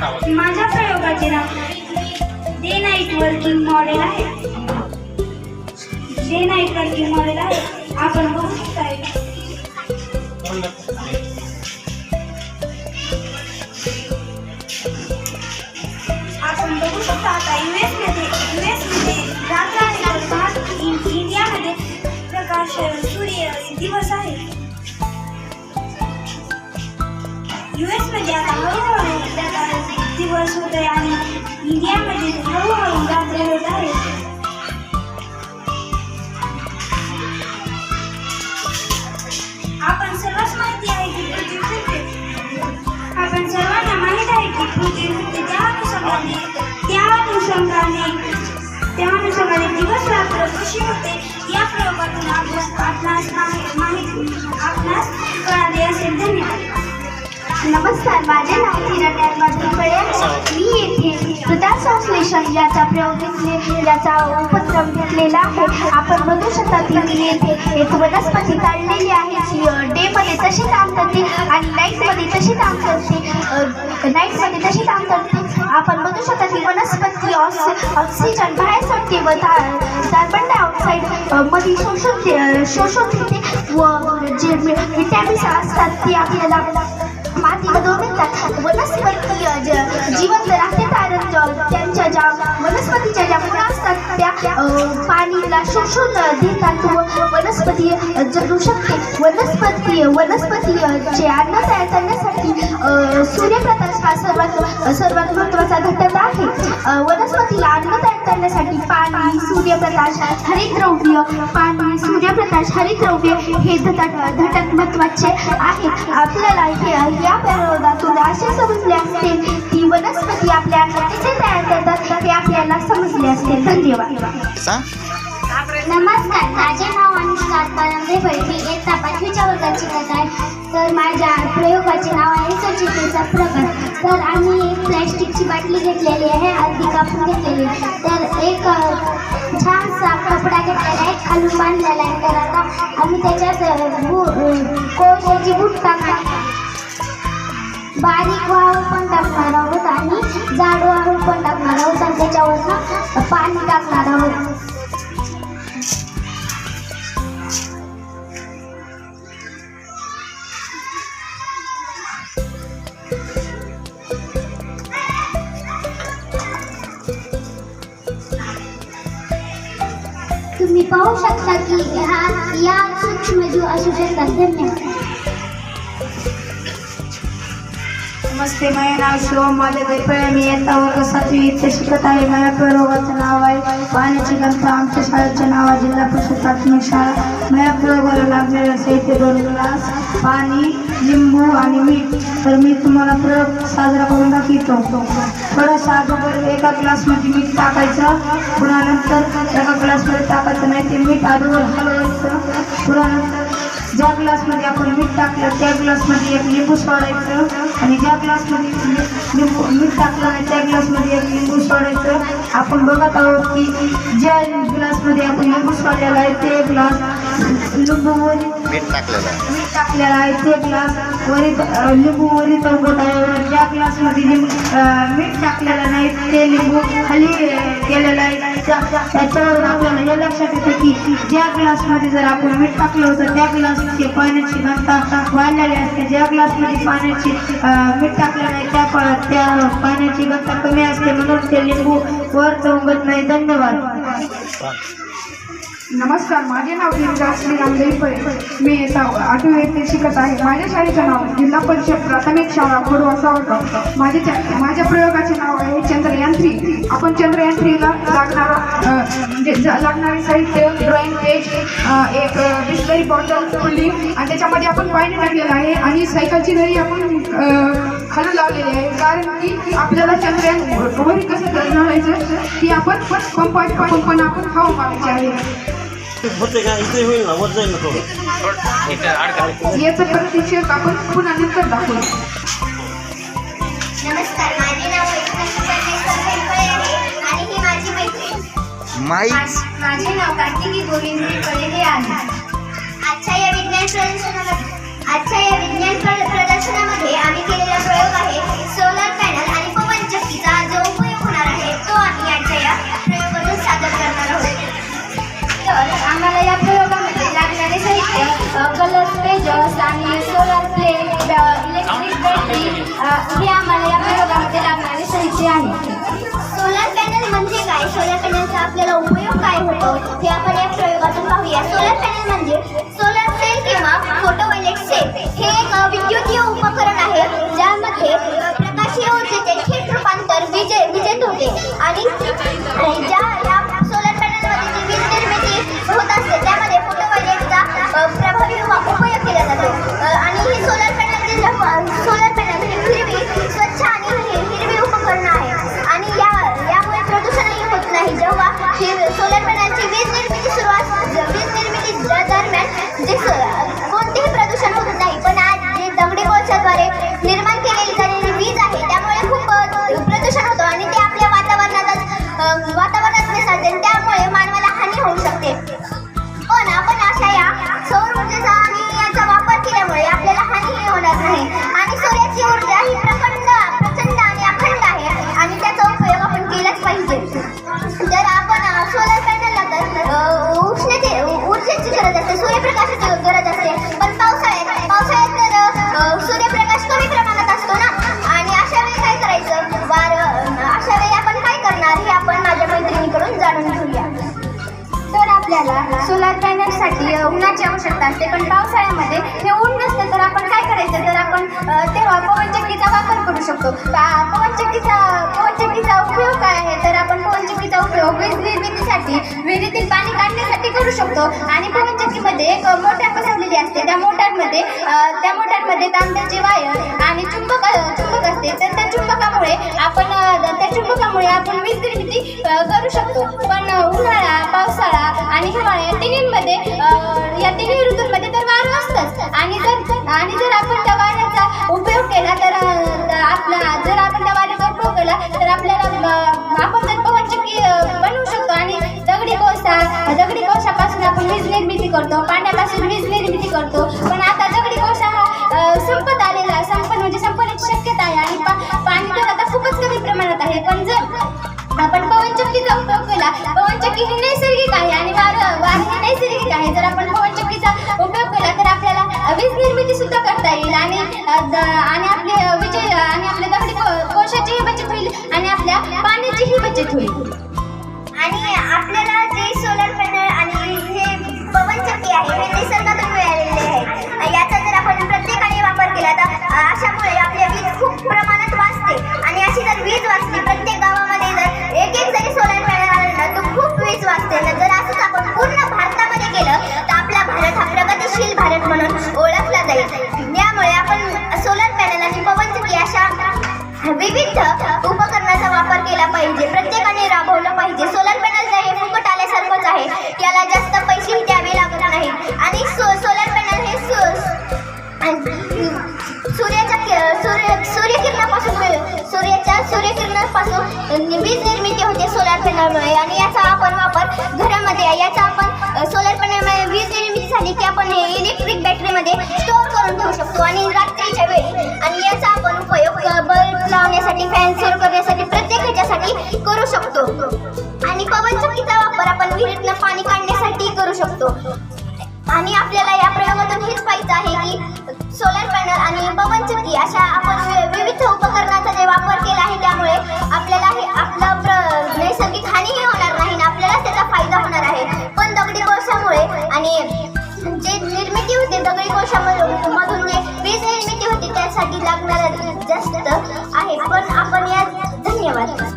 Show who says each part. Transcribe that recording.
Speaker 1: माझ्या प्रयोगाचे नाव डे नाईट वर्किंग मॉडेल आहे. डे नाईट वर्किंग मॉडेल आहे. आपण बघू शकता आपण बघू शकता आता युएसमध्ये युएसमध्ये रात्र आहे इन- इंडियामध्ये प्रकाश सूर्य दिवस आहे. युएसमध्ये आता हळूहळू प्रकाश दिवस होत आहे आणि इंडियामध्ये हळूहळू रात्र होत आहे. आपण सर्वच माहिती आहे की पृथ्वी फिरते आपण सर्वांना माहीत आहे की पृथ्वी फिरते त्या अनुषंगाने त्या अनुषंगाने त्या अनुषंगाने दिवस रात्र कशी होते? या प्रयोगातून आपण आपणास माहि- माहिती आपणास कळाले असेल. धन्यवाद.
Speaker 2: नमस्कार माझे नाव किरण माधुरकडे. मी येथे मृदा संश्लेषण याचा प्रयोग घेतले याचा उपक्रम घेतलेला आहे. आपण बघू शकता की मी येथे एक वनस्पती काढलेली आहे जी डे मध्ये तशी काम करते आणि नाईटमध्ये तशी काम करते. नाईटमध्ये तशी काम करते. आपण बघू शकता की वनस्पती ऑक्सि ऑक्सिजन बाहेर सोडते व कार्बन डायऑक्साईडमध्ये शोषून ते- शोषून घेते व जे विटॅमिन्स असतात ते आपल्याला माती मिळतात वनस्पती ज- जिवंत राहते कारण त्यांच्या ज्या वनस्पतीच्या ज्या मुळा असतात त्या पाणीला शोषून देतात व वनस्पती जगू शकते वनस्पती वनस्पती अ, अन्न तयार करण्यासाठी सूर्यप्रकाश हा सर्वात सर्वात महत्त्वाचा घटक आहे वनस्पतीला अन्न करण्यासाठी पाणी सूर्यप्रकाश हरितद्रव्य पाणी सूर्यप्रकाश हरितद्रव्य हे घटक घटक महत्त्वाचे आहेत आपल्याला हे या प्रयोगातून असे समजले असते की वनस्पती आपल्या कसे तयार करतात हे आपल्याला समजले असते. धन्यवाद.
Speaker 3: नमस्कार. माझे नाव अनुष्का परमदे पैकी इयत्ता पाचवीच्या वर्गात शिकत आहे. तर माझ्या प्रयोगाचे नाव आहे स्वच्छतेचा प्रकार तर आम्ही एक बाटली घेतलेली आहे हळदी कापून घेतलेली. आहे. तर एक छानसा कपडा घेतलेला आहे खालून बांधलेला आहे. तर आता आम्ही त्याच्यात अ, बु कोळशाची बूट टाकणार बारीक वाळू पण टाकणार आहोत आणि जाड वाळू पण टाकणार तुम्ही पाहू शकता की ह्या या सूक्ष्मजीव असू शकतात. धन्यवाद.
Speaker 1: नमस्ते माझे नाव शिवम माझे दैपळे मी इयत्ता वर्ग सातवी इथे शिकत आहे. माझ्या प्रयोगाचं नाव आहे पाण्याची गंता आमच्या शाळेचे नाव आहे जिल्हा परिषद प्राथमिक शाळा. माझ्या प्रयोगाला लागलेलं साहित्य दोन ग्लास पाणी लिंबू आणि मीठ. तर मी तुम्हाला प्रयोग साजरा करून दाखवतो. थोडासा अगोदर एका ग्लासमध्ये मीठ टाकायचं पुन्हा नंतर एका ग्लासमध्ये टाकायचं नाही ते मीठ अगोदर हलवायचं. पुन्हा नंतर ज्या ग्लासमध्ये आपण मीठ टाकलं त्या ग्लासमध्ये एक लिंबू सोडायचं. आणि ज्या ग्लासमध्ये मीठ- लिंबू मीठ टाकलं नाही त्या ग्लासमध्ये एक लिंबू सोडायचं. आपण बघत आहोत की ज्या ग्लासमध्ये आपण लिंबू सोडलेला आहे ते ग्लास लिंबूवर
Speaker 4: मीठ टाकलेलं आहे.
Speaker 1: टाकलेलं आहे. ते ग्लास वरी लिंबू वरी चौकट आहे ज्या ग्लासमध्ये लिंबू मीठ टाकलेलं नाही ते लिंबू खाली केलेलं गेलेलं आहे. त्याच्यावर आपल्याला हे लक्षात येतं की ज्या ग्लासमध्ये जर आपण मीठ टाकलं होतं त्या ग्लासची पाण्याची घनता वाढलेली असते. ज्या ग्लासमध्ये पाण्याची मीठ टाकलं नाही त्या त्या पाण्याची घनता कमी असते. म्हणून ते लिंबू वर चौकत नाही. धन्यवाद.
Speaker 5: नमस्कार माझे नाव गिरिराज श्रीराम दैपळे मी येता आठवी येथे शिकत आहे. माझ्या शाळेचे नाव जिल्हा परिषद प्राथमिक शाळा खोडवा सावरगाव माझे माझ्या प्रयोगाचे नाव आहे चंद्रयांत्री. आपण चंद्रयांत्रीला लागणारा म्हणजे लागणारे साहित्य अ, एक बिस्लरी बॉटल फुल्ली आणि त्याच्यामध्ये आपण पाणी टाकलेलं आहे आणि सायकलची दरी आपण अ, खालून लावलेली आहे कारण की आपल्याला चंद्रयान वरी कसं जायचं की आपण पंपात पंपानं आपण हवा मारायची आहे. याचं प्रत्यक्ष आपण पुन्हा नंतर दाखवू.
Speaker 3: माई. माझे नाव कार्तिकी गोविंद्री फळे हे आहे. आजच्या या विज्ञान प्रदर्शनामध्ये आजच्या या विज्ञान प्रदर्शनामध्ये आम्ही केलेला प्रयोग आहे सोलर पॅनल आणि पवन
Speaker 6: चक्कीचा जो उपयोग होणार आहे तो आम्ही आजच्या या प्रयोगातून सादर करणार आहोत. तर आम्हाला या प्रयोगामध्ये लागणारे साहित्य कलर पेजर्स आणि सोलर प्लेट इलेक्ट्रिक बॅटरी हे आम्हाला या प्रयोगामध्ये लागणारे साहित्य आहे. सोलर पॅनलचा आपल्याला उपयोग काय होतो? हे आपण या प्रयोगातून पाहूया. सोलर पॅनल म्हणजे सोलर सेल किंवा फोटोवोल्टिक सेल हे एक विद्युतीय उपकरण आहे. म्हणजे जे कोणतेही प्रदूषण होत नाही. पण आज जे दगडी कोळशाद्वारे निर्माण केलेली झालेली वीज आहे त्यामुळे खूप प्रदूषण होतं आणि ते आपल्या वातावरणातच वातावरणात मिसळते त्यामुळे मानवाला हानी होऊ शकते. पण आपण अशा या सौर ऊर्जेचा आणि याचा वापर केल्यामुळे आपल्याला हानीही होणार नाही आणि सूर्याची ऊर्जा ही
Speaker 7: प्रकट आवश्यकता असते. पण पावसाळ्यामध्ये हे ऊन नसतं तर आपण काय करायचं? तर आपण तेव्हा पवनचक्कीचा वापर करू शकतो. पवनचक्कीचा पवनचक्कीचा उपयोग काय आहे? तर आपण पवनचक्कीचा उपयोग वीज निर्मितीसाठी विहिरीतील पाणी काढण्यासाठी करू शकतो. आणि पवनचक्कीमध्ये एक मोटार बसवलेली असते. त्या मोटारमध्ये त्या मोटारमध्ये तांब्याचे वायर चुंबक चुंबक असते. तर त्या चुंबकामुळे आपण त्या चुंबकामुळे आपण वीज निर्मिती करू शकतो. पण उन्हाळा पावसाळा आणि हिवाळा या तिन्हीमध्ये या तिन्ही ऋतूंमध्ये तर वारं असतंच. आणि जर आणि जर आपण त्या वाऱ्याचा उपयोग केला तर आपला जर आपण त्या वाऱ्याचा उपयोग केला तर आपल्याला आपण जर पवनचक्की बनवू शकतो. आणि दगडी कोळसा दगडी कोळशापासून आपण वीज निर्मिती करतो. पाण्यापासून वीज निर्मिती करतो. पण आता दगडी कोळसा हा संपत आलेला पाण्याचीही होईल
Speaker 6: आणि आपल्याला जे सोलर पॅनल आणि हे पवनचक्की आहे हे निसर्गातून मिळालेले आहे. याचा जर आपण प्रत्येकाने वापर केला तर अशामुळे आपली वीज खूप प्रमाणात वाचते. आणि अशी जर वीज वाचली प्रत्येक गावामध्ये जर एक एक जरी सोलर पॅनल आलं ना तर खूप वीज वाचते. विविध उपकरणाचा वापर केला पाहिजे. प्रत्येकाने राबवलं पाहिजे. सोलर पॅनल हे फुकट आल्यासारखंच आहे. याला जास्त पैसेही द्यावे लागत नाहीत. आणि सो सोलर पॅनल हे सु- आणि सूर्याच्या सूर्य सूर्यकिरणापासून सूर्याच्या सूर्यकिरणापासून वीज निर्मिती होते सोलर पॅनलमुळे आणि याचा आपण वापर घरामध्ये याचा आपण सोलर पॅनलमुळे वीज निर्मिती झाली की आपण हे इलेक्ट्रिक बॅटरीमध्ये स्टोअर करून ठेवू शकतो. आणि रात्रीच्या अशा आपण विविध उपकरणाचा जे वापर केला आहे त्यामुळे आपल्याला हे आपलं प्र नैसर्गिक हानीही होणार नाही आणि आपल्याला त्याचा फायदा होणार आहे. पण दगडी कोळशामुळे आणि जे निर्मिती होती दगडी कोळशामधून मधून जे वीज निर्मिती होती त्यासाठी लागणार जास्त आहे. पण आपण या धन्यवाद.